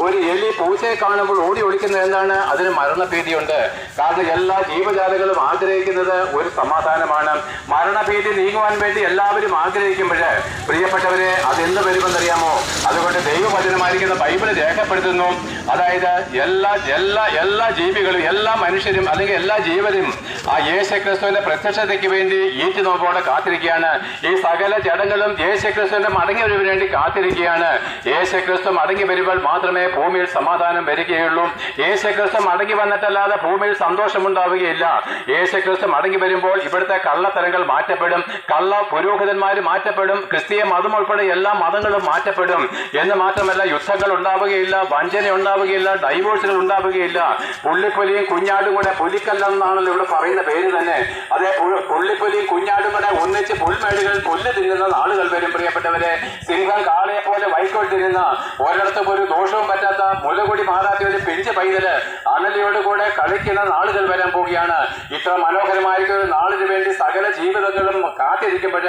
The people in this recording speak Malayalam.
ഒരു എലി പൂച്ചയെ കാണുമ്പോൾ ഓടി ഒളിക്കുന്നത് എന്താണ്? അതിന് മരണഭീതിയുണ്ട്. കാരണം എല്ലാ ജീവജാലങ്ങളും ആഗ്രഹിക്കുന്നത് ഒരു സമാധാനമാണ്. മരണഭീതി നീങ്ങുവാൻ വേണ്ടി എല്ലാവരും ആഗ്രഹിക്കുമ്പോൾ പ്രിയപ്പെട്ടവരെ അതെന്ന് വരുമെന്നറിയാമോ? അതുകൊണ്ട് ദൈവവചനമായിരിക്കുന്ന ബൈബിൾ രേഖപ്പെടുത്തുന്നു. അതായത് എല്ലാ എല്ലാ എല്ലാ ജീവികളും എല്ലാ മനുഷ്യരും അല്ലെങ്കിൽ എല്ലാ ജീവനും ആ യേശു ക്രിസ്തുവിന്റെ പ്രത്യക്ഷതയ്ക്ക് വേണ്ടി ഈറ്റ് നോക്കോടെ കാത്തിരിക്കുകയാണ്. ഈ സകല ജടങ്ങളും യേശു ക്രിസ്തുവിന്റെ മടങ്ങി വരുവിന് വേണ്ടി കാത്തിരിക്കുകയാണ്. യേശു ക്രിസ്തു മടങ്ങി വരുമ്പോൾ മാത്രമേ ഭൂമിയിൽ സമാധാനം വരികയുള്ളൂ. യേശു ക്രിസ്തു മടങ്ങി വന്നിട്ടല്ലാതെ ഭൂമിയിൽ സന്തോഷമുണ്ടാവുകയില്ല. യേശു ക്രിസ്തു മടങ്ങി വരുമ്പോൾ ഇവിടുത്തെ കള്ളത്തരങ്ങൾ മാറ്റപ്പെടും. കള്ള പുരോഹിതന്മാർ മാറ്റപ്പെടും. ക്രിസ്തീയ മതം ഉൾപ്പെടെ എല്ലാ മതങ്ങളും മാറ്റപ്പെടും. എന്ന് മാത്രമല്ല യുദ്ധങ്ങൾ ഉണ്ടാവുകയില്ല വഞ്ചന ഉണ്ടാവുകയില്ല ഡൈവോഴ്സുകൾ ഉണ്ടാവുകയില്ല. പുള്ളിപ്പൊലിയും കുഞ്ഞാടും കൂടെ പുലിക്കല്ലെന്നാണല്ലോ ഇവിടെ പറയുന്ന പേര് തന്നെ അതേ പുള്ളിപ്പൊലി പുള്ളിപ്പൊലിയും കുഞ്ഞാടും കൂടെ ഒന്നിച്ച് പുൽമേടുകൾ പുല്ല് തിന്നുന്ന നാളുകൾ വരും പ്രിയപ്പെട്ടവരെ. സിംഹം കാളയെ പോലെ വൈക്കോൽ തിന്നുന്ന ഒരിടത്തും ഒരു ദോഷവും പറ്റാത്ത മുലകുടി മാറാത്ത ഒരു പിഞ്ച് പൈതൽ അണലിയോട് കൂടെ കളിക്കുന്ന നാളുകൾ വരാൻ പോവുകയാണ്. ഇത്ര മനോഹരമായിരിക്കുന്ന നാളിന് വേണ്ടി സകല ജീവിതങ്ങളും കാത്തിരിക്കുമ്പോൾ